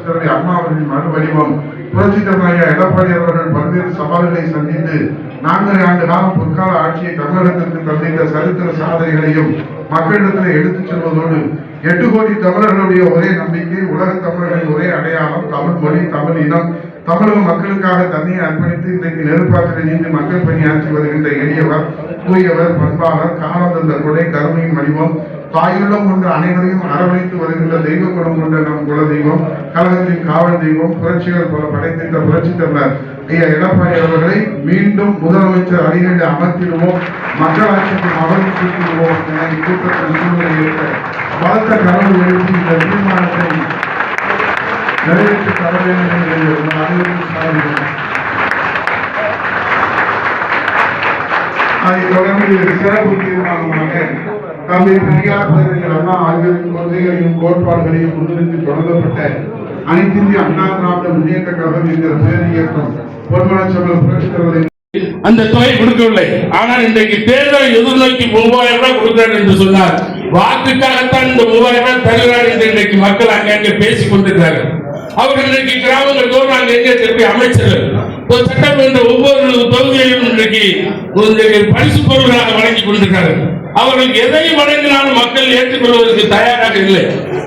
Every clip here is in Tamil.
புரட்சித் தலைவர் அம்மா அவர்களின் மறு வடிவம் புரட்சித் எடப்பாடி அவர்கள் பல்வேறு சவால்களை சந்தித்து நான்கரை ஆண்டு காலம் பொற்கால ஆட்சியை தமிழகத்திற்கு தந்தித்த சரித்திர சாதனைகளையும் மக்களிடத்தில் எடுத்துச் செல்வதோடு எட்டு கோடி தமிழர்களுடைய ஒரே நம்பிக்கை உலக தமிழர்களின் ஒரே அடையாளம் தமிழ் மொழி தமிழ் இனம். தமிழக மக்களுக்காக தன்னை அர்ப்பணித்து இன்றைக்கு நெருப்பாற்றில் நீண்டு மக்கள் பணியாற்றி வருகின்ற எளியவர் தூயவர் பண்பாளர் காலம் தந்த கொடை கருணையின் வடிவம் தாயுள்ளம் கொண்டு அனைவரையும் அரவணைத்து வருகின்ற தெய்வ குணம் கொண்ட நம் குல தெய்வம் கழகத்தின் காவல் தெய்வம் புரட்சிகள் பல படைத்திட்ட புரட்சி தமிழர் ஐயா எடப்பாடி அவர்களை மீண்டும் முதலமைச்சர் அடிக்கடி அமர்த்திடுவோம் மக்களாட்சிக்கு அமர்ந்து சூட்டிடுவோம் என இக்கூட்டத்தில் சூழ்நிலை ஏற்ற பலத்த கனவு எழுப்பி இந்த தீர்மானத்தை நிறைவேற்றி தர வேண்டும் என்று உங்கள் அனைவரும் சாதிக்கிறேன் அதைத் தொடர்ந்து சிறப்பு தீர்மானமாக தந்தை பெரியார் பேரறிஞர் அண்ணா ஆகியோரின் கொள்கைகளையும் கோட்பாடுகளையும் முன்னிறுத்தி தொடங்கப்பட்ட அனைத்திந்திய அண்ணா திராவிட முன்னேற்ற கழகம் என்கிற பேர் இயக்கம் பொன்மனச்செம்மல் புரட்சித் அந்த தொகை கொடுக்கவில்லை. ஆனால் இன்றைக்கு தேர்தலை எதிர்நோக்கி மூவாயிரம் ரூபாய் கொடுக்கிறார் என்று சொன்னார். வாக்குக்காகத்தான் இந்த மூவாயிரம் ரூபாய் தருகிறார் என்று இன்றைக்கு மக்கள் அங்கங்கே பேசிக் கொண்டிருக்கிறார்கள். அவர்கள் இன்றைக்கு கிராமங்கள் தோறும் அங்கே எங்கே திருப்பி அமைச்சர்கள். ஒரு சட்டமன்ற ஒவ்வொரு தொகுதியிலும் இன்றைக்கு இன்றைக்கு பரிசு பொருள்களாக வழங்கி கொண்டிருக்கிறார்கள். அவர்கள் எதையும் வழங்கினாலும் மக்கள் ஏற்றுக்கொள்வதற்கு தயாராக இல்லை.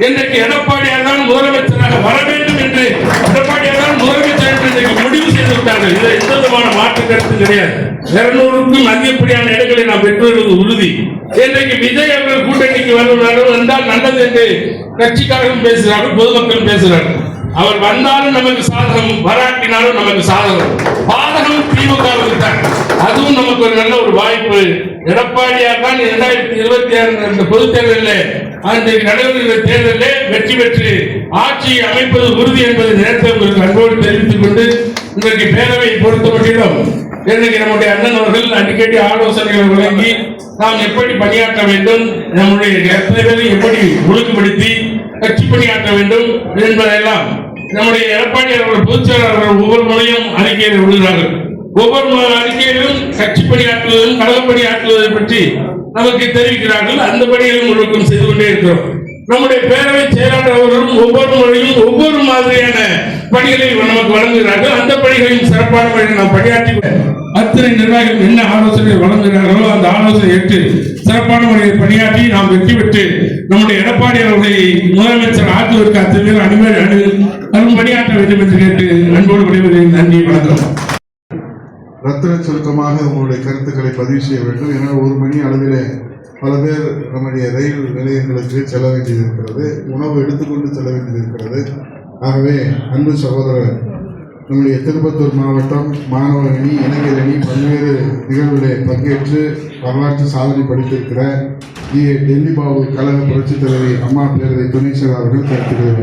இன்றைக்கு எடப்பாடியார் தான் முதலமைச்சராக வர வேண்டும் என்று எடப்பாடியார் தான் முதலமைச்சர் என்று இன்றைக்கு முடிவு செய்து விட்டார்கள். இதில் எந்த விதமான மாற்று கருத்து கிடையாது. இருநூறுக்கும் அதிகப்படியான இடங்களை நாம் பெற்றுவது உறுதி. இன்றைக்கு விஜய் அவர்கள் கூட்டணிக்கு வருவார்கள் வந்தால் நல்லது என்று கட்சிக்காரர்களும் பேசுகிறார்கள் பொதுமக்களும் பேசுகிறார்கள். அவர் வந்தாலும் நமக்கு சாதகம் வராட்டினாலும் நமக்கு சாதகம். பாதகம் திமுக தான் அதுவும் நமக்கு ஒரு நல்ல ஒரு வாய்ப்பு. எடப்பாடியார் தான் இரண்டாயிரத்தி இருபத்தி ஆறு அந்த பொதுத் தேர்தலில் அந்த நடைபெறுகிற தேர்தலில் வெற்றி பெற்று ஆட்சியை அமைப்பது உறுதி என்பதை நேரத்தை உங்களுக்கு அன்போடு தெரிவித்துக் கொண்டு இன்றைக்கு பேரவையை பொறுத்தமட்டிலும் இன்றைக்கு நம்முடைய அண்ணன் அவர்கள் அடிக்கடி ஆலோசனைகளை வழங்கி நாம் எப்படி பணியாற்ற வேண்டும் நம்முடைய எத்தனை பேரை எப்படி ஒழுங்குபடுத்தி கட்சி பணியாற்ற வேண்டும் என்பதெல்லாம் நம்முடைய எடப்பாடி அவர்கள் பொதுச் ஒவ்வொரு முறையும் அறிக்கையை விடுகிறார்கள் ஒவ்வொரு அறிக்கையிலும் கட்சி பணியாற்றுவதும் கழக ஆற்றுவதை பற்றி நமக்கு தெரிவிக்கிறார்கள். அந்த பணிகளும் முழுக்கும் செய்து கொண்டே இருக்கிறோம். நம்முடைய பேரவை செயலாளர் அவர்களும் ஒவ்வொரு முறையும் ஒவ்வொரு மாதிரியான பணிகளை நமக்கு வழங்குகிறார்கள். அந்த பணிகளையும் சிறப்பான முறையில் நாம் பணியாற்றி அத்தனை நிர்வாகிகள் என்ன ஆலோசனை வழங்குகிறார்களோ அந்த ஆலோசனை ஏற்று சிறப்பான முறையில் பணியாற்றி நாம் வெற்றி பெற்று நம்முடைய எடப்பாடி அவர்களை முதலமைச்சர் ஆற்றுவதற்கு அத்தனை பேர் அனுமதி அனு பணியாற்ற வேண்டும் என்று கேட்டு அன்போடு வணக்கம். சுருக்கமாக உங்களுடைய கருத்துக்களை பதிவு செய்ய வேண்டும். ஏன்னா ஒரு மணி அளவிலே பல பேர் நம்முடைய ரயில் நிலையங்களுக்கு செல்ல வேண்டியது இருக்கிறது உணவு எடுத்துக்கொண்டு செல்ல வேண்டியது இருக்கிறது ஆகவே அன்பு சகோதரர் நம்முடைய திருப்பத்தூர் மாவட்டம் மாணவர் அணி இளைஞர் அணி பல்வேறு நிகழ்வுகளை பங்கேற்று வரலாற்று சாதனை படித்திருக்கிற டி ஏ டெல்லி பாபு கழக புரட்சித் தலைவி அம்மா பேரவை துணை செயலாளர்கள் அவர்கள் கருத்துக்களை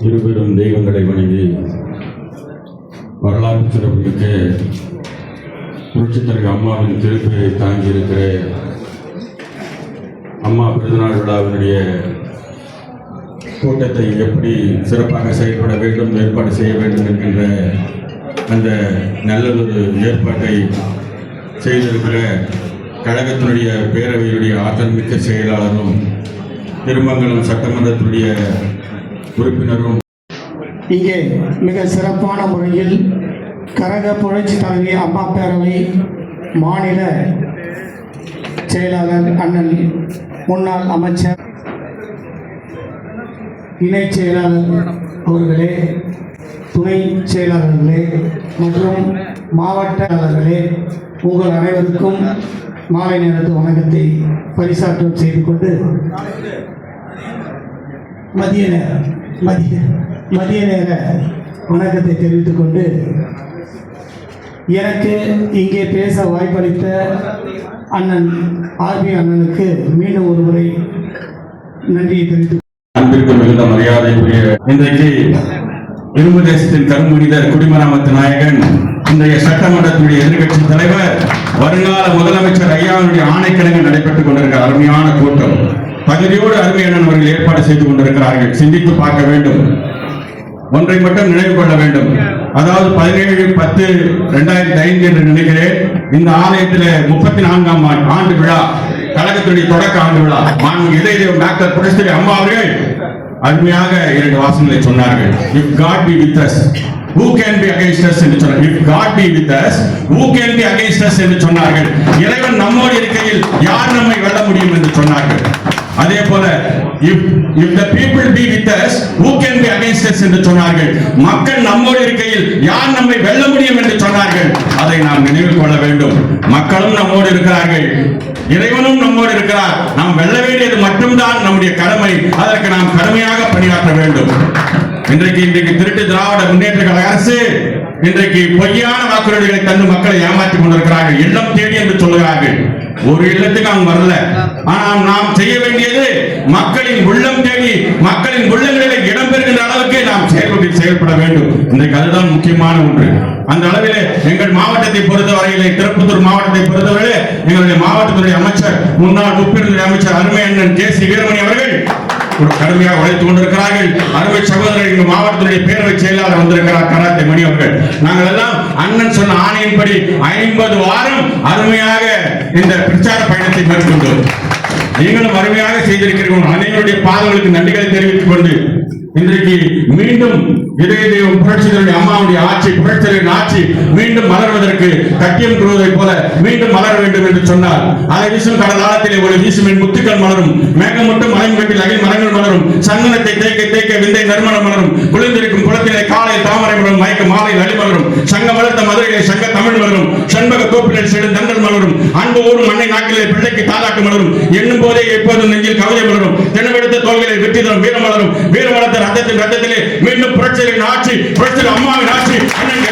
இருபெரும் தெய்வங்களை வணங்கி வரலாற்று சிறப்புமிக்க புரட்சித்தலைவர் அம்மாவின் திருப்பெயரை தாங்கியிருக்கிற அம்மா பிறந்தநாள் விழாவினுடைய கூட்டத்தை எப்படி சிறப்பாக செயல்பட வேண்டும் ஏற்பாடு செய்ய வேண்டும் என்கின்ற அந்த நல்லதொரு ஏற்பாட்டை செய்திருக்கிற கழகத்தினுடைய பேரவையினுடைய ஆற்றல் மிக்க செயலாளரும் திருமங்கலம் சட்டமன்றத்தினுடைய உறுப்பினரும். இங்கே மிக சிறப்பான முறையில் கரக புரட்சி தலைவி அம்மா பேரவை மாநில செயலாளர் அண்ணன் முன்னாள் அமைச்சர் இணை செயலாளர் அவர்களே துணை செயலாளர்களே மற்றும் மாவட்டர்களே உங்கள் அனைவருக்கும் மாலை நேரத்து வணக்கத்தை பரிசாற்றம் செய்து கொண்டு மதிய நேரம். மதிய மதிய நேர வணக்கத்தை தெரிவித்துக் கொண்டு எனக்கு இங்கே பேச வாய்ப்பளித்த அண்ணன் ஆர்பி அண்ணனுக்கு மீண்டும் ஒரு முறை நன்றியை தெரிவித்துக் அன்பிற்கு மிகுந்த மரியாதைக்குரிய இன்றைக்கு இரும்பு தேசத்தின் கருமனிதர் குடிமராமத்து நாயகன் இன்றைய சட்டமன்றத்தினுடைய எதிர்கட்சி தலைவர் வருங்கால முதலமைச்சர் ஐயாவுடைய ஆணைக்கிழங்கு நடைபெற்றுக் கொண்டிருக்கிற அருமையான கூட்டம். தகுதியோடு அருமையான அவர்கள் ஏற்பாடு செய்து கொண்டிருக்கிறார்கள். சிந்தித்து பார்க்க வேண்டும். ஒன்றை மட்டும் நினைவு கொள்ள வேண்டும். அதாவது பதினேழு பத்து ரெண்டாயிரத்தி ஐந்து என்று நினைக்கிறேன். இந்த ஆலயத்தில் முப்பத்தி நான்காம் ஆண்டு- ஆண்டு விழா கழகத்துடைய தொடக்க ஆண்டு விழா. மாண்பு இதய டாக்டர் புரட்சி அம்மா அவர்கள் அருமையாக இரண்டு வாசங்களை சொன்னார்கள். If God be with us who can be against us என்று சொன்னார் if god be with us who can be against us என்று சொன்னார்கள்? இறைவன் நம்மோடு இருக்கையில் யார் நம்மை வெல்ல முடியும் என்று சொன்னார்கள்? அதே போல if if the people be with us who can be against us என்று சொன்னார்கள்? மக்கள் நம்மோடு இருக்கையில் யார் நம்மை வெல்ல முடியும் என்று சொன்னார்கள்? அதை நாம் நினைவில் கொள்ள வேண்டும். மக்களும் நம்மோடு இருக்கிறார்கள். இறைவனும் நம்மோடு இருக்கிறார். நாம் வெல்ல வேண்டியது மட்டும்தான் நம்முடைய கடமை. அதற்கு நாம் கடுமையாக பணியாற்ற வேண்டும். இன்றைக்கு இன்றைக்கு திருட்டு திராவிட முன்னேற்ற கழக அரசு இன்றைக்கு பொய்யான வாக்குறுதிகளை தந்து மக்களை ஏமாற்றிக் கொண்டிருக்கிறார்கள். இல்லம் தேடி என்று சொல்லுகிறார்கள். ஒரு இல்லத்துக்கு அவங்க வரல. ஆனால் நாம் செய்ய வேண்டியது மக்களின் உள்ளம் தேடி மக்களின் உள்ளங்களில் இடம்பெறுகின்ற அளவுக்கு நாம் செயல்பட்டு செயல்பட வேண்டும். இன்றைக்கு அதுதான் முக்கியமான ஒன்று. அந்த அளவிலே எங்கள் மாவட்டத்தை பொறுத்தவரையிலே திருப்பத்தூர் மாவட்டத்தை பொறுத்தவரையிலே எங்களுடைய மாவட்டத்துடைய அமைச்சர் முன்னாள் முப்பெருந்துறை அமைச்சர் அருமை அண்ணன் ஜே சி வீரமணி அவர்கள் ஒரு கடுமையாக உழைத்துக் கொண்டிருக்கிறார்கள். அருமை சகோதரர் எங்கள் மாவட்டத்துடைய பேரவை செயலாளர் வந்திருக்கிறார் கராத்தே மணி அவர்கள். நாங்கள் எல்லாம் அண்ணன் சொன்ன ஆணையின்படி ஐம்பது வாரம் அருமையாக இந்த பிரச்சார பயணத்தை மேற்கொண்டோம். நீங்களும் அருமையாக செய்திருக்கிறீர்கள். அனைவருடைய பாதங்களுக்கு நன்றிகளை தெரிவித்துக் கொண்டு இன்றைக்கு மீண்டும் இதய தெய்வம் புரட்சிதருடைய அம்மாவுடைய ஆட்சி புரட்சிதரின் ஆட்சி மீண்டும் மலர்வதற்கு கட்டியம் கூறுவதைப் போல மீண்டும் மலர வேண்டும் என்று சொன்னார். அதை வீசும் கடல் ஆழத்திலே ஒரு வீசும் என் முத்துக்கள் மலரும். மேகம் மட்டும் மலையும் கட்டில் அகில் மரங்கள் மலரும். சந்தனத்தை தேய்க்க தேய்க்க விந்தை நறுமணம் மலரும். குளிர்ந்திருக்கும் குளத்திலே காலை தாமரை மலரும் மயக்க மாலை சங்கம் சங்க வளர்த்த மதுரையிலே சங்க தமிழ் மலரும் செண்பக தோப்பிலே செடும் தண்டல் மலரும் அன்பு ஊரும் மண்ணை நாட்டிலே பிள்ளைக்கு தாலாட்டு மலரும் எண்ணும் போதே எப்போதும் நெஞ்சில் கவிதை மலரும் தென்னவெடுத்த தோல்களை வெற்றி தரும் வீர மலரும் வீரம் வளர்த்த ரத்தத்தின் ரத்தத்திலே மீண்டும் புரட்சியின் ஆட்சி புரட்சியர் அம்மாவின் ஆட்சி அண்ணன்